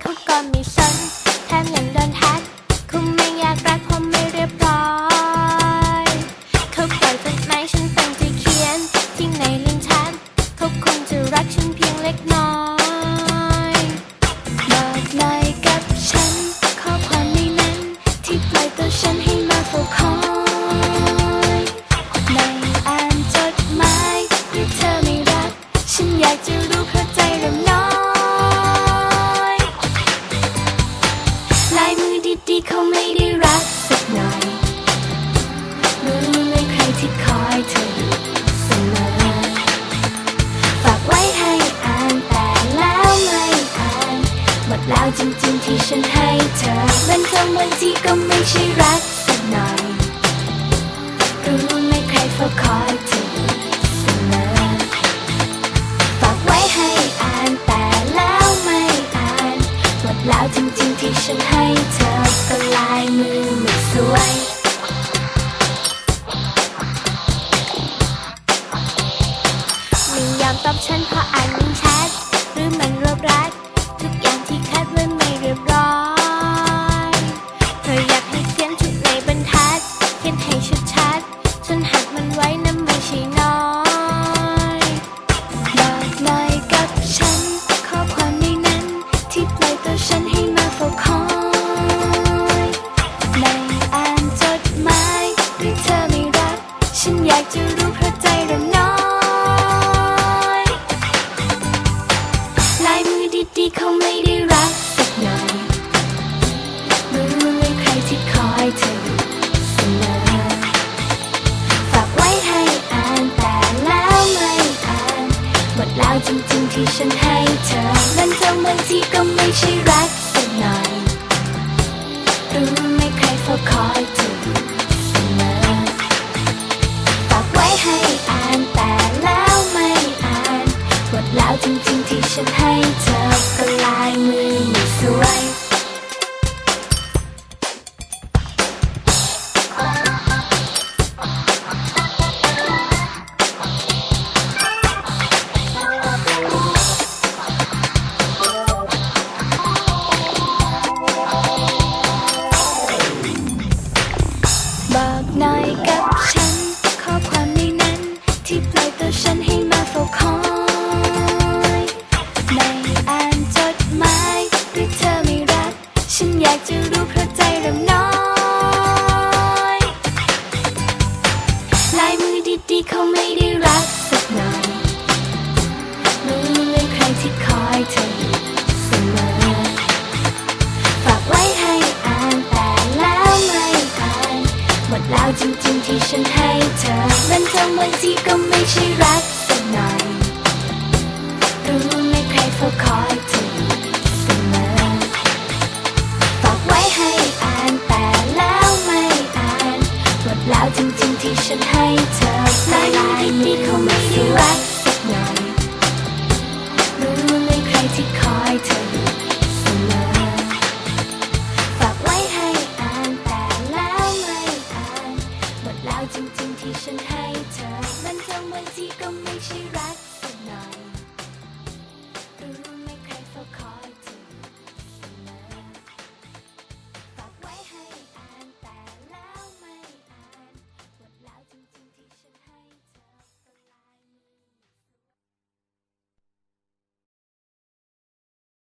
เขาก็มีสนแถมยังโดนแฮก จริงที่ฉันให้เธอ มันทำบางทีก็ไม่ใช่รักสักหน่อยรู้ไหมใครเฝ้าคอยเธอเสมอฝากไว้ให้อ่านแต่แล้วไม่อ่านหมดแล้วจริงๆที่ฉันให้เธอก็ลายมือไม่สวยไม่ยอมตอบฉันเพราะอ่านากจะรู้เพราะใจเราน้อยลายมือดีๆเขาไม่ได้รักสักหน่อยรู้เลยใครที่คอยเธออยู่เสมอฝากไว้ให้อ่านแต่แล้วไม่อ่านหมดแล้วจริงๆที่ฉันให้เธอมันทำบางทีก็ไม่ใช่รัก ฉันให้เธอก็ลายมือไม่สวยบอกหน่อยกับฉัน ข้อความในนั้น ที่ปล่อยตัวฉันให้ อยากจะรู้เพราะใจเราน้อยลายมือดีๆเขาไม่ได้รักสักหน่อยรู้เลยใครที่คอยเธออยู่เสมอ ฝากไว้ให้อ่านแต่แล้วไม่อ่านหมดแล้วจริงๆที่ฉันให้เธอมันทำบางทีก็ไม่ใช่รักสักหน่อย ที่คอยเธอเสมอฝากไว้ให้อ่านแต่แล้วไม่อ่านหมดแล้วจริงๆที่ฉันให้